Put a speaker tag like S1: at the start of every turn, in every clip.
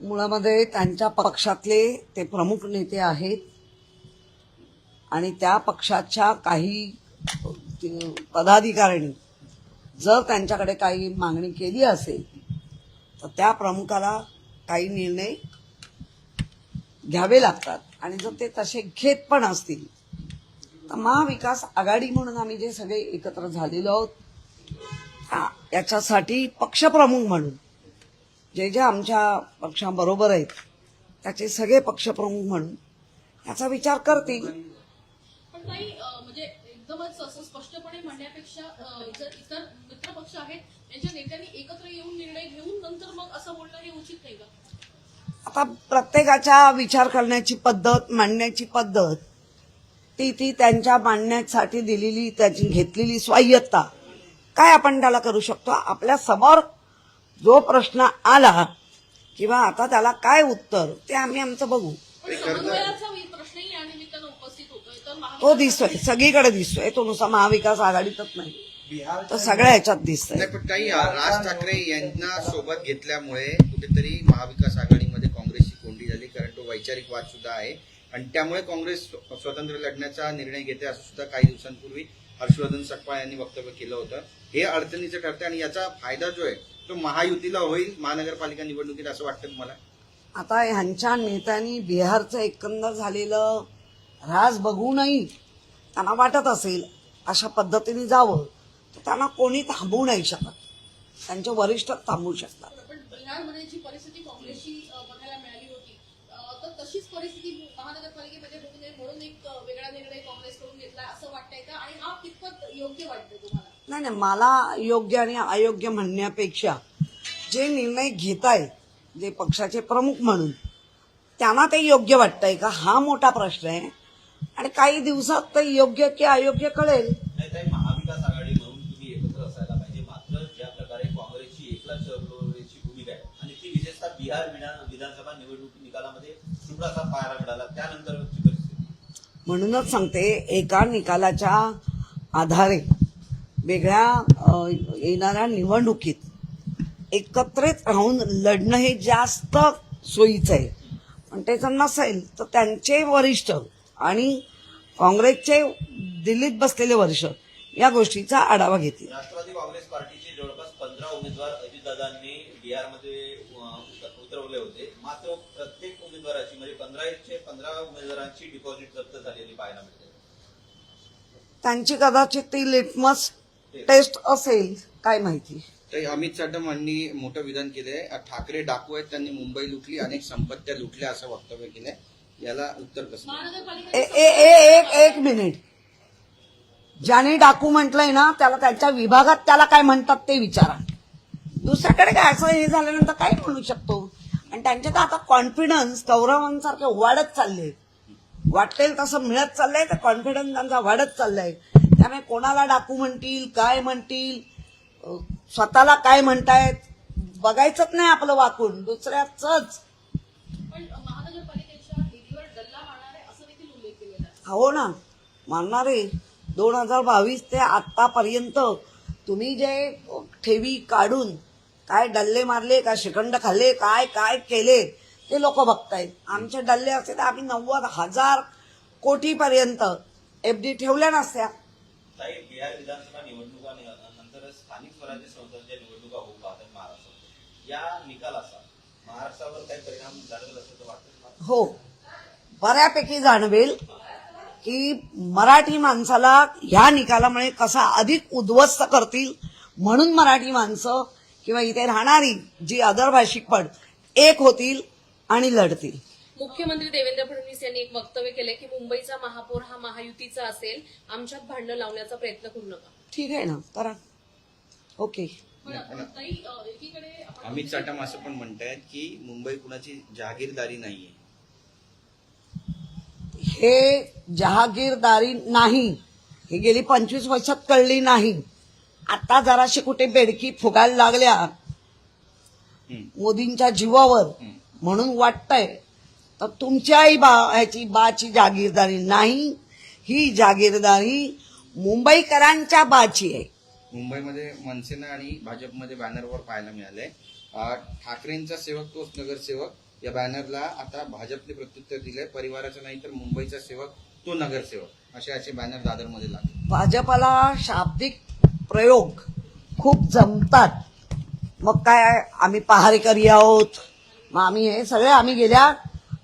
S1: मुळामध्ये त्यांच्या पक्षातले ते प्रमुख नेते आहेत. आणि त्या पक्षाच्या काही पदाधिकाऱ्यांनी जर त्यांच्याकडे काही मागणी केली असेल तर त्या प्रमुखाला काही निर्णय घ्यावे लागतात. आणि जर ते तसे घेत पण असतील तर महाविकास आघाडी म्हणून आम्ही जे सगळे एकत्र झालेलो आहोत याच्यासाठी पक्षप्रमुख म्हणून जे जे आमच्या पक्षाबरोबर आहेत त्याचे सगळे पक्षप्रमुख म्हणून याचा विचार करतील.
S2: पण म्हणजे एकदमच असं स्पष्टपणे म्हणण्यापेक्षा इतर मित्र पक्ष आहेत त्यांच्या नेत्यांनी एकत्र येऊन निर्णय घेऊन नंतर मग असं बोलणं हे उचित नाही का?
S1: आता प्रत्येकाच्या विचार करण्याची पद्धत मांडण्याची पद्धत ती ती त्यांच्या मांडण्यासाठी दिलेली त्याची घेतलेली स्वायत्ता काय आपण त्याला करू शकतो? आपल्यासमोर जो प्रश्न आला किंवा आता त्याला काय उत्तर ते आम्ही आमचं बघू.
S2: तर
S1: तो
S2: महाविकास
S1: दिसतोय सगळीकडे दिसतोय तो नुसता महाविकास आघाडीतच नाही. तो सगळ्या ह्याच्यात दिसतोय.
S3: पण काही राज ठाकरे यांना सोबत घेतल्यामुळे कुठेतरी महाविकास आघाडीमध्ये काँग्रेसची कोंडी झाली कारण तो वैचारिक वाद सुद्धा आहे. आणि त्यामुळे काँग्रेस स्व- स्वतंत्र लढण्याचा निर्णय घेते असं सुद्धा काही दिवसांपूर्वी हर्षवर्धन सकपाळ यांनी वक्तव्य केलं होतं. हे अडचणीचं ठरतं आणि याचा फायदा जो आहे तो महायुतीला होईल महानगरपालिका निवडणुकीत असं वाटतं तुम्हाला?
S1: आता ह्यांच्या नेत्यांनी बिहारचं एकंदर झालेलं राज बघूनही त्यांना वाटत असेल अशा पद्धतीने जावं तर त्यांना कोणी थांबवू नाही शकत. त्यांचे वरिष्ठ थांबवू शकतात.
S2: पण बिहारमध्ये जी परिस्थिती काँग्रेसची अं, बघायला मिळाली होती अं, तर तशीच परिस्थिती महानगरपालिकेमध्ये होऊ नये म्हणून एक अं, वेगळा निर्णय काँग्रेसकडून घेतला असं वाटतंय का? आणि हा कितपत योग्य वाटतंय तुम्हाला?
S1: नाही नाही मला योग्य आणि अयोग्य म्हणण्यापेक्षा जे निर्णय घेत आहे जे पक्षाचे प्रमुख म्हणून त्यांना ते योग्य वाटतंय का? हा मोठा प्रश्न आहे. आणि काही दिवसात ते योग्य की अयोग्य कळेल.
S4: महाविकास आघाडी म्हणून तुम्ही एकत्र असायला पाहिजे. मात्र ज्या प्रकारे काँग्रेसची एकला चळवळीची भूमिका आहे आणि ती विशेषतः बिहार विधान विधानसभा निवडणूक निकालामध्ये पाहायला मिळाला परिस्थिती.
S1: म्हणूनच सांगते एका निकालाच्या आधारे वेगळ्या येणाऱ्या निवडणुकीत एकत्रित राहून लढणं हे जास्त सोयीचं आहे. पण ते जर नसेल तर त्यांचे वरिष्ठ आणि काँग्रेसचे दिल्लीत बसलेले वरिष्ठ या गोष्टीचा आढावा घेतील.
S4: राष्ट्रवादी काँग्रेस पार्टीचे जवळपास पंधरा उमेदवार अजितदादांनी बिहारमध्ये उतरवले होते. मात्र प्रत्येक उमेदवाराची म्हणजे पंधरा उमेदवारांची डिपॉझिट जप्त झालेली पाहायला मिळते.
S1: त्यांची कदाचित ती लिटमस टेस्ट असेल काय माहिती?
S3: तर अमित साटम यांनी मोठं विधान केलंय. ठाकरे डाकू आहेत त्यांनी मुंबई लुटली अनेक संपत्त्या लुटल्या असं वक्तव्य केलंय. याला उत्तर कसं
S2: महानगरपालिका
S1: ए ए ए एक एक मिनिट ज्याने डाकू म्हटलंय ना त्याला त्यांच्या विभागात त्याला काय म्हणतात ते विचारा. दुसऱ्याकडे काय असं हे झाल्यानंतर काय म्हणू शकतो? आणि त्यांच्यात आता कॉन्फिडन्स कौरवांसारखे वाढत चालले वाटेल तसं मिळत चाललंय तर कॉन्फिडन्स त्यांचा वाढत चाललाय. त्यामुळे कोणाला डाकू म्हणतील काय म्हणतील स्वतःला काय म्हणतायत बघायचंच नाही आपलं वाकून दुसऱ्याच हो ना मानणारे दोन हजार बावीस ते आतापर्यंत तुम्ही जे ठेवी काढून काय डल्ले मारले का शिखंड खाल्ले काय काय केले ते लोक बघतायत. आमचे डल्ले असते तर आम्ही नव्वद हजार कोटीपर्यंत एफ डी ठेवल्या नसत्या.
S4: ताई बिहार विधानसभा निवडणुका नंतर स्थानिक स्वराज्य संस्थांच्या निवडणुका होऊ पाहतात महाराष्ट्रात या निकालाचा महाराष्ट्रावर काही परिणाम जाणवेल असं तर वाटतं
S1: हो. बऱ्यापैकी जाणवेल की मराठी माणसाला ह्या निकालामुळे कसा अधिक उद्ध्वस्त करतील म्हणून मराठी माणसं किंवा इथे राहणारी जी अदर भाषिक पण एक होतील आणि लढतील.
S5: मुख्यमंत्री देवेंद्र फडणवीस यांनी एक वक्तव्य केले की मुंबईचा महापौर हा महायुतीचा असेल आमच्यात भांडणं लावण्याचा प्रयत्न करू नका.
S1: ठीक आहे ना करा. ओके.
S3: अमित साटम असं पण म्हणतायत की मुंबई कुणाची जहागीरदारी नाहीये.
S1: हे जहागीरदारी नाही. ही गेली पंचवीस वर्षात कळली नाही. आता जराशी कुठे बेडकी फुगायला लागल्या. मोदींच्या जीवावर. म्हणून वाटतंय तर तुमच्याही बा ह्याची बाची जागीरदारी नाही. ही जागीरदारी मुंबईकरांच्या बाची आहे.
S3: मुंबईमध्ये मनसेनं आणि भाजपमध्ये बॅनरवर पाहायला मिळालंय. ठाकरेंचा सेवक तोच नगरसेवक. या बॅनरला आता भाजपने प्रत्युत्तर दिलंय. परिवाराचा नाही तर मुंबईचा सेवक तो नगरसेवक. असे असे बॅनर दादरमध्ये लागले.
S1: भाजपाला शाब्दिक प्रयोग खूप जमतात. मग काय आम्ही पहारेकरी आहोत. मग आम्ही हे सगळे आम्ही गेल्या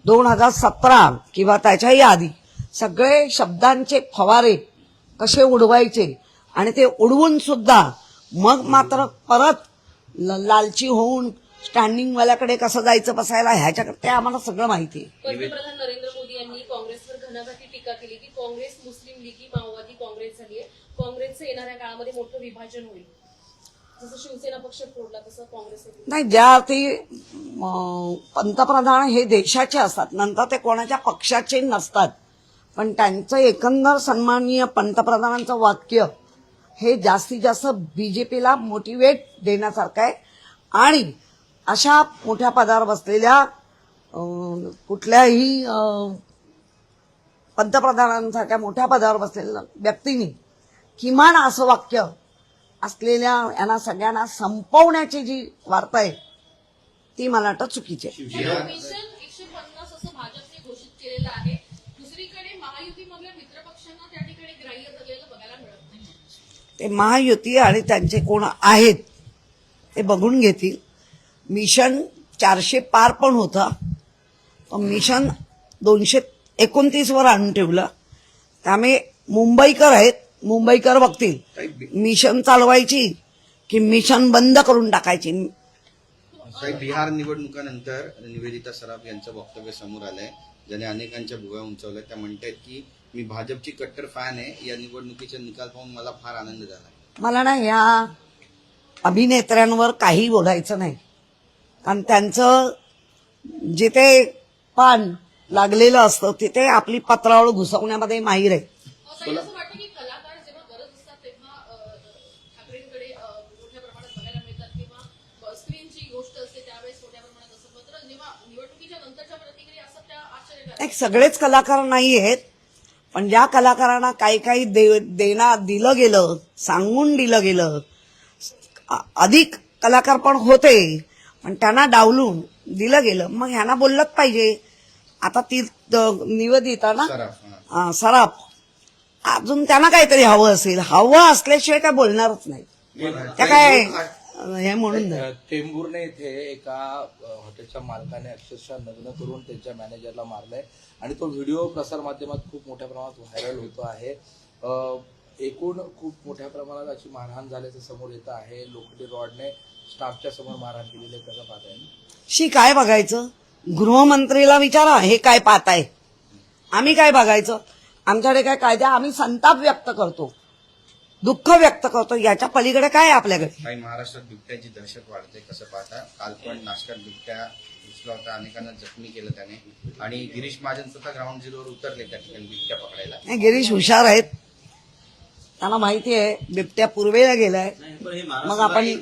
S1: दोन हजार सतरा किंवा त्याच्याही आधी सगळे शब्दांचे फवारे कसे उडवायचे आणि ते उडवून सुद्धा मग मात्र परत लालची होऊन स्टँडिंग वाल्याकडे कसं जायचं बसायला ह्याच्याकडे ते आम्हाला सगळं माहिती
S5: पंतप्रधान नरेंद्र मोदी यांनी काँग्रेसवर घणाघाती टीका केली की काँग्रेस मुस्लिम लीग ही माओवादी काँग्रेस झाली आहे काँग्रेसचं येणाऱ्या काळामध्ये मोठं विभाजन होईल. जसं शिवसेना पक्ष फोडला तसं काँग्रेस
S1: नाही ज्या अर्थी पंतप्रधान हे देशाचे असतात नंतर ते कोणाच्या पक्षाचे नसतात पण त्यांचं एकंदर सन्माननीय पंतप्रधानांचं वाक्य हे जास्तीत जास्त बी जे पीला मोटिवेट देण्यासारखं आहे. आणि अशा मोठ्या पदावर बसलेल्या कुठल्याही पंतप्रधानांसारख्या मोठ्या पदावर बसलेल्या व्यक्तींनी किमान असं वाक्य असलेल्या यांना सगळ्यांना संपवण्याची जी वार्ता आहे ती मला वाटतं चुकीची आहे.
S2: मिशन एकशे पन्नास असं भाजपने घोषित केलेलं आहे. दुसरीकडे महायुतीमधल्या मित्रपक्षांना त्या ठिकाणी ग्राह्य धरलेलं बघायला मिळत नाही.
S1: ते महायुती आणि त्यांचे कोण आहेत ते बघून घेतील. मिशन चारशे पार पण होता. पण मिशन दोनशे एकोणतीस वर आणून ठेवलं. त्यामुळे मुंबईकर आहेत मुंबईकर बघतील. मिशन चालवायची की मिशन बंद करून टाकायची.
S3: साहेब बिहार निवडणुकानंतर निवेदिता सराफ यांचं वक्तव्य समोर आलंय. ज्याने अनेकांच्या भुगा उंचावल्या. त्या म्हणतायत की मी भाजपची कट्टर फॅन आहे. या निवडणुकीचा निकाल पाहून मला फार आनंद झाला
S1: मला ना ह्या अभिनेत्र्यांवर काही बोलायचं नाही. कारण त्यांचं जिथे पान लागलेलं असतं तिथे आपली पत्रावळ घुसवण्यामध्ये माहीर आहे
S2: असं असं वाटतं की कलाकार जेव्हा गरज असतात तेव्हा अ, ठाकरेंकडे अ, मोठ्या प्रमाणात बघायला मिळतात किंवा स्क्रीनची गोष्ट असते त्यावेळेस मोठ्या प्रमाणात असतं मात्र जेव्हा निवडणुकीच्या नंतरच्या प्रतिक्रिया असतात त्या
S1: एक सगळेच कलाकार नाही आहेत पण ज्या कलाकारांना काही काही दे देना दिलं गेलं सांगून दिलं गेलं अधिक कलाकार पण होते पण त्यांना डावलून दिलं गेलं. मग ह्यांना बोललंच पाहिजे. आता ती निवेदिता ना
S3: सराफ
S1: अजून त्यांना काहीतरी हवं असेल. हवं असल्याशिवाय काय बोलणारच नाही. त्या काय? हे म्हणून
S6: टेंभुर्णे इथे एका अ, हॉटेलच्या मालकाने अक्षरशः लग्न करून त्यांच्या मॅनेजरला मारलंय. आणि तो व्हिडिओ प्रसारमाध्यमात खूप मोठ्या प्रमाणात व्हायरल होतो आहे. अ, एकूण खूप मोठ्या प्रमाणात अशी मारहाण झाल्याचं समोर येतं आहे. लोखंडी रॉडने स्टाफच्या समोर मारहाण केलेली आहे. कसं पाहताय?
S1: शी काय बघायचं? गृहमंत्रीला विचारा हे काय पाहताय? आम्ही काय बघायचं? आमच्याकडे काय कायदा आम्ही संताप व्यक्त करतो. दुःख व्यक्त करतो. याच्या पलीकडे काय आहे आपल्याकडे?
S3: काही महाराष्ट्रात बिबट्याची दहशत वाढते कसं पाहता? काल पण नाशकात बिबट्या घुसला होता अनेकांना जखमी केलं त्याने. आणि गिरीश महाजन स्वतः ग्राउंड झिरोवर उतरले त्या ठिकाणी बिबट्या पकडायला.
S1: हे गिरीश हुशार आहेत. त्यांना माहिती आहे बिबट्या पूर्वेला गेलाय.
S4: नाही, पण हे
S1: मग आपण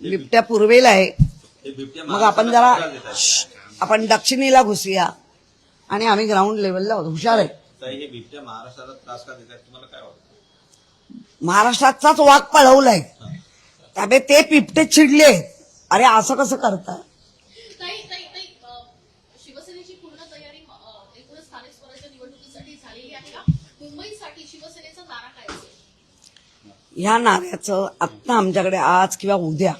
S1: बिबट्या पूर्वेला आहे.
S4: हे बिबट्या
S1: मग आपण
S4: महाराष्ट्राला
S1: जरा
S4: त्रास देतात.
S1: श्श, आपण दक्षिणेला घुसूया. आणि आम्ही ग्राउंड लेवलला आहोत. हुशार आहे.
S4: ताई, हे बिबट्या महाराष्ट्राला त्रास का देतात? तुम्हाला काय वाटतं?
S1: महाराष्ट्राचाच वाघ पळवलाय. त्यामुळे ते पिपटे चिडले अरे असं कसं करता?
S2: ताई ताई ताई अ, शिवसेनेची पूर्ण तयारी अ, एकूणच स्थानिक स्वराज्य निवडणुकीसाठी झालेली आहे का? मुंबईसाठी शिवसेनेचा नारा काय असेल?
S1: ह्या नाऱ्याचं आत्ता आमच्याकडे आज किंवा उद्या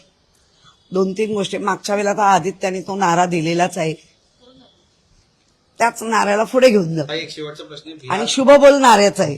S1: दोन तीन गोष्टी. मागच्या वेळेला तर आदित्याने तो नारा दिलेलाच आहे. त्याच नाऱ्याला पुढे घेऊन जा.
S3: ताई, एक शेवटचा प्रश्न
S1: आणि शुभ बोल नाऱ्याचा आहे.